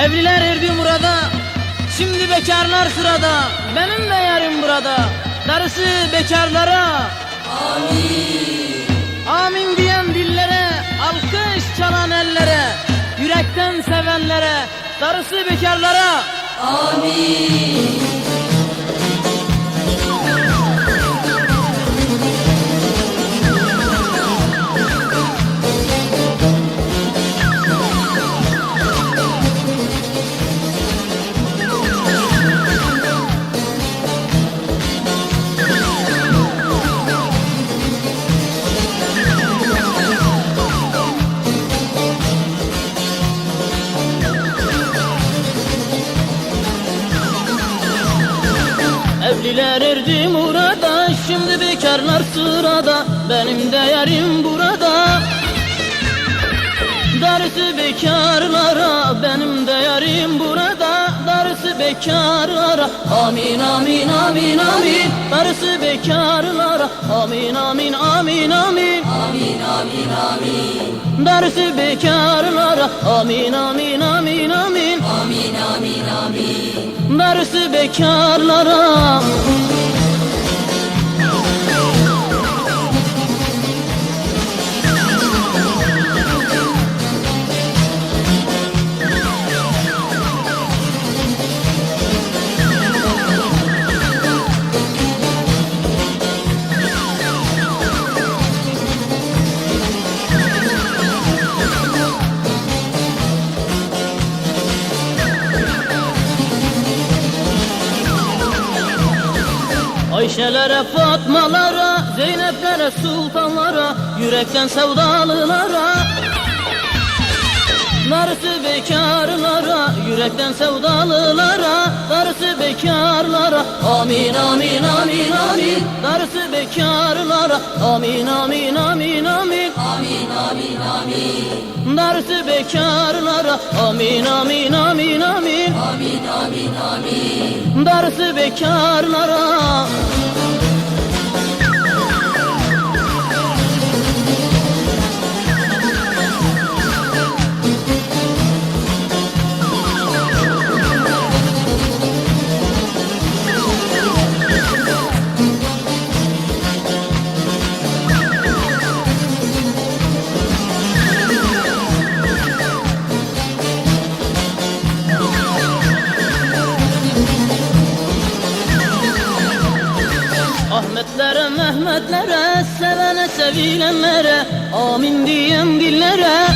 Evliler erdi murada Şimdi bekarlar sırada. Benim de yerim burada Darısı bekarlara. Amin. Amin diyen dillere Alkış çalan ellere Yürekten sevenlere Darısı bekarlara Evliler erdi murada Şimdi bekarlar sırada. Benim de yerim burada. Darısı bekarlara Benim de yerim burada. Darısı bekarlara Amin amin amin amin. Darısı bekarlara Amin amin amin amin. Amin amin amin. Darısı bekarlara Amin amin amin amin. Amin amin amin Darısı bekarlara Ayşelere, Fatmalara, Zeyneplere, sultanlara, yürekten sevdalılara Darısı bekarlara, yürekten sevdalılara. Darısı bekarlara, amin amin amin amin. Darısı bekarlara, amin amin amin amin. Amin amin amin. Darısı bekarlara, amin amin amin amin. Amin amin amin. Darısı bekarlara Ahmetlere, Mehmetlere, sevene, sevilenlere Amin diyen dillere.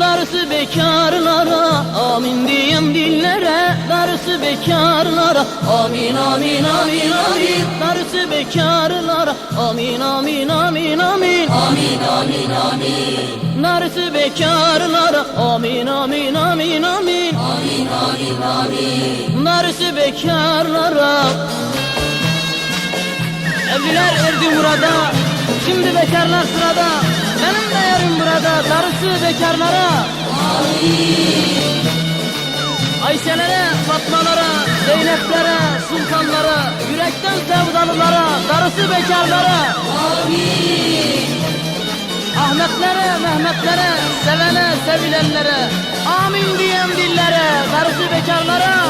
Darısı bekarlara, amin diyen dillere. Darısı bekarlara, amin amin amin amin. Darısı bekarlara, amin amin amin amin. Amin amin amin. Darısı bekarlara, amin amin amin amin. Amin amin amin. Darısı bekarlara Evliler erdi murada Şimdi bekarlar sırada. Benim de yerim burada. Darısı bekarlara. Ayşelere, Fatmalara, Zeyneplere, sultanlara Yürekten sevdalılara Darısı bekarlara. Ahmetlere, Mehmetlere Sevene, sevilenlere. Amin diyen dillere Darısı bekarlara